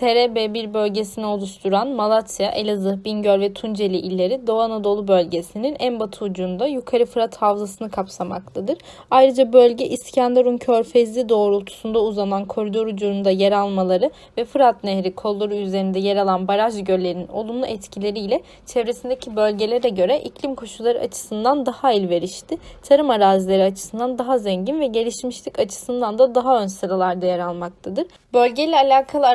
TRB1 bölgesini oluşturan Malatya, Elazığ, Bingöl ve Tunceli illeri Doğu Anadolu bölgesinin en batı ucunda Yukarı Fırat Havzası'nı kapsamaktadır. Ayrıca bölge İskenderun Körfezi doğrultusunda uzanan koridor ucunda yer almaları ve Fırat Nehri kolları üzerinde yer alan baraj göllerinin olumlu etkileriyle çevresindeki bölgelere göre iklim koşulları açısından daha elverişli, tarım arazileri açısından daha zengin ve gelişmişlik açısından da daha ön sıralarda yer almaktadır. Bölgeyle alakalı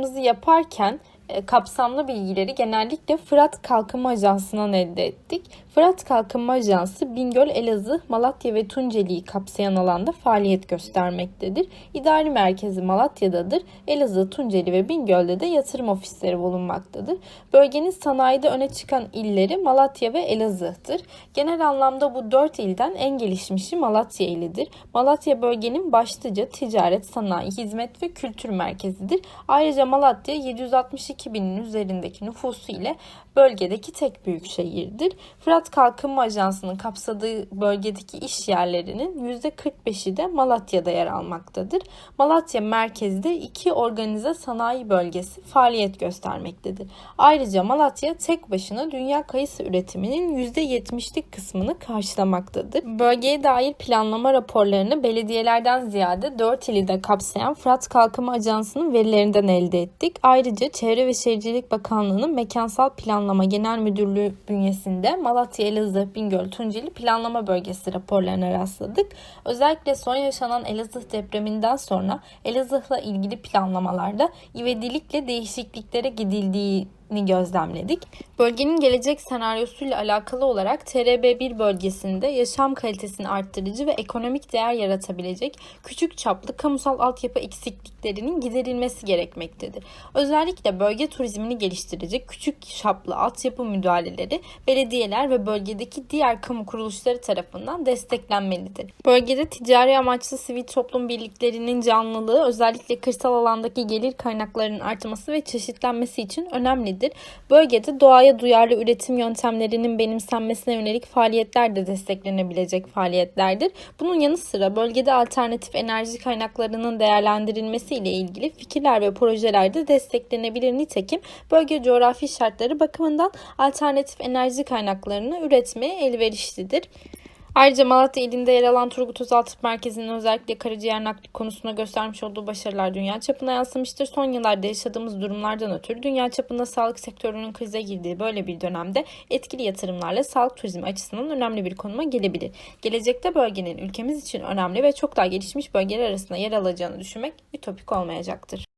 araştırmamızı yaparken e, kapsamlı bilgileri genellikle Fırat Kalkınma Ajansı'ndan elde ettik. Fırat Kalkınma Ajansı Bingöl, Elazığ, Malatya ve Tunceli'yi kapsayan alanda faaliyet göstermektedir. İdari merkezi Malatya'dadır. Elazığ, Tunceli ve Bingöl'de de yatırım ofisleri bulunmaktadır. Bölgenin sanayide öne çıkan illeri Malatya ve Elazığ'dır. Genel anlamda bu dört ilden en gelişmişi Malatya ilidir. Malatya bölgenin başlıca ticaret, sanayi, hizmet ve kültür merkezidir. Ayrıca Malatya 762 binin üzerindeki nüfusu ile bölgedeki tek büyük şehirdir. Fırat Kalkınma Ajansı'nın kapsadığı bölgedeki iş yerlerinin %45'i de Malatya'da yer almaktadır. Malatya merkezde iki organize sanayi bölgesi faaliyet göstermektedir. Ayrıca Malatya tek başına dünya kayısı üretiminin %70'lik kısmını karşılamaktadır. Bölgeye dair planlama raporlarını belediyelerden ziyade 4 ili de kapsayan Fırat Kalkınma Ajansı'nın verilerinden elde ettik. Ayrıca Çevre ve Şehircilik Bakanlığı'nın Mekansal Planlama Genel Müdürlüğü bünyesinde Malatya, Elazığ, Bingöl, Tunceli Planlama Bölgesi raporlarına rastladık. Özellikle son yaşanan Elazığ depreminden sonra Elazığ'la ilgili planlamalarda ivedilikle değişikliklere gidildiği gözlemledik. Bölgenin gelecek senaryosuyla alakalı olarak TRB1 bölgesinde yaşam kalitesini arttırıcı ve ekonomik değer yaratabilecek küçük çaplı kamusal altyapı eksikliklerinin giderilmesi gerekmektedir. Özellikle bölge turizmini geliştirecek küçük çaplı altyapı müdahaleleri belediyeler ve bölgedeki diğer kamu kuruluşları tarafından desteklenmelidir. Bölgede ticari amaçlı sivil toplum birliklerinin canlılığı özellikle kırsal alandaki gelir kaynaklarının artması ve çeşitlenmesi için önemlidir önemlidir. Bölgede doğaya duyarlı üretim yöntemlerinin benimsenmesine yönelik faaliyetler de desteklenebilecek faaliyetlerdir. Bunun yanı sıra bölgede alternatif enerji kaynaklarının değerlendirilmesi ile ilgili fikirler ve projeler de desteklenebilir nitekim bölge coğrafi şartları bakımından alternatif enerji kaynaklarını üretmeye elverişlidir. Ayrıca Malatya ilinde yer alan Turgut Özal Tıp Merkezi'nin özellikle karaciğer nakli konusunda göstermiş olduğu başarılar dünya çapına yansımıştır. Son yıllarda yaşadığımız durumlardan ötürü dünya çapında sağlık sektörünün krize girdiği böyle bir dönemde etkili yatırımlarla sağlık turizmi açısından önemli bir konuma gelebilir. Gelecekte bölgenin ülkemiz için önemli ve çok daha gelişmiş bölgeler arasında yer alacağını düşünmek ütopik olmayacaktır.